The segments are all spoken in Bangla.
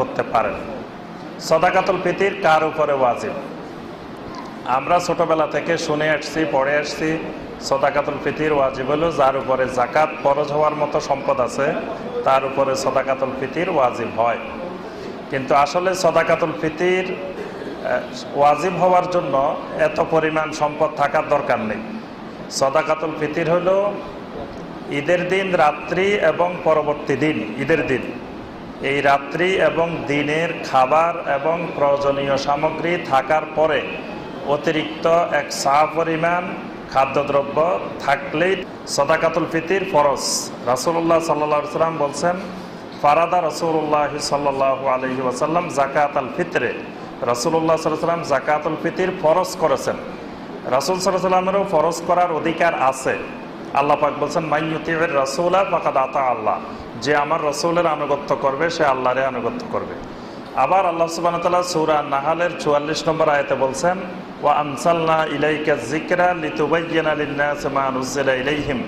করতে পারেন। সদাকাতুল ফিতির কার উপরে ওয়াজিব? আমরা ছোটবেলা থেকে শুনে আসছি পড়ে আসছি সদাকাতুল ফিতির ওয়াজিব হলো যার উপরে জাকাত ফরজ হওয়ার মতো সম্পদ আছে তার উপরে সদাকাতুল ফিতির ওয়াজিব হয়। কিন্তু আসলে সদাকাতুল আহ, ওয়াজিব হওয়ার জন্য এত পরিমাণ সম্পদ থাকার দরকার নেই। সদাকাতুল ফিতির হলো ঈদের দিন রাত্রি এবং পরবর্তী দিন ঈদের দিন। এই রাত্রি এবং দিনের খাবার এবং প্রয়োজনীয় সামগ্রী থাকার পরে অতিরিক্ত এক সা পরিমাণ খাদ্যদ্রব্য থাকলেই সদাকাতুল ফিতির ফরজ। রাসুল্লাহ সাল্লা সাল্লাম বলছেন, ফারাদা রসুল্লাহ সাল্লাহ আলহি ওয়াসাল্লাম জাকাত আল ফিতরে রসুল্লাহ সাল্লাম জাকাতুল ফিতির ফরজ করেছেন। রাসুল সাল্লাহ সাল্লামেরও ফরজ করার অধিকার আছে। আল্লাহ পাক বলছেন মাইয়ুতিবের রসুলা ফাকাদ আতা আল্লাহ। যে আমার রসুলের আনুগত্য করবে, সে আল্লাহরে আনুগত্য করবে। আবার আল্লাহ সুবাহ তাল্লাহ সৌরা নাহালের চুয়াল্লিশ নম্বর আয়তে বলছেন ও আনসালনা ইলাইকা জিকরা লিতুবাইয়ানা লিন্নাস মা নুজিলা ইলাইহিম।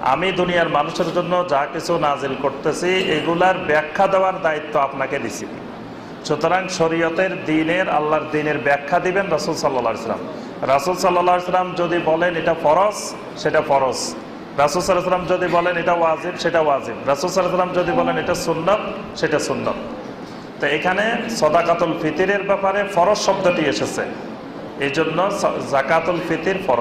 আমি দুনিয়ার মানুষের জন্য যা কিছু নাজিল করতেছি, এগুলার ব্যাখ্যা দেওয়ার দায়িত্ব আপনাকে দিছি। সুতরাং শরীয়তের দিনের আল্লাহর দিনের ব্যাখ্যা দিবেন রাসুল সাল্লাহ ইসলাম রাসুল সাল্লাহ ইসলাম যদি বলেন এটা ফরজ, সেটা ফরজ। রাসুল সাল্লাহ সাল্লাম যদি বলেন এটা ওয়াজিব, সেটা ওয়াজিব। রাসুল সাল্লাহ সাল্লাম যদি বলেন এটা সুন্নত, সেটা সুন্নত। তো এখানে সদাকাতুল ফিতিরের ব্যাপারে ফরজ শব্দটি এসেছে। এই জন্য জাকাতুল ফিতির ফরজ।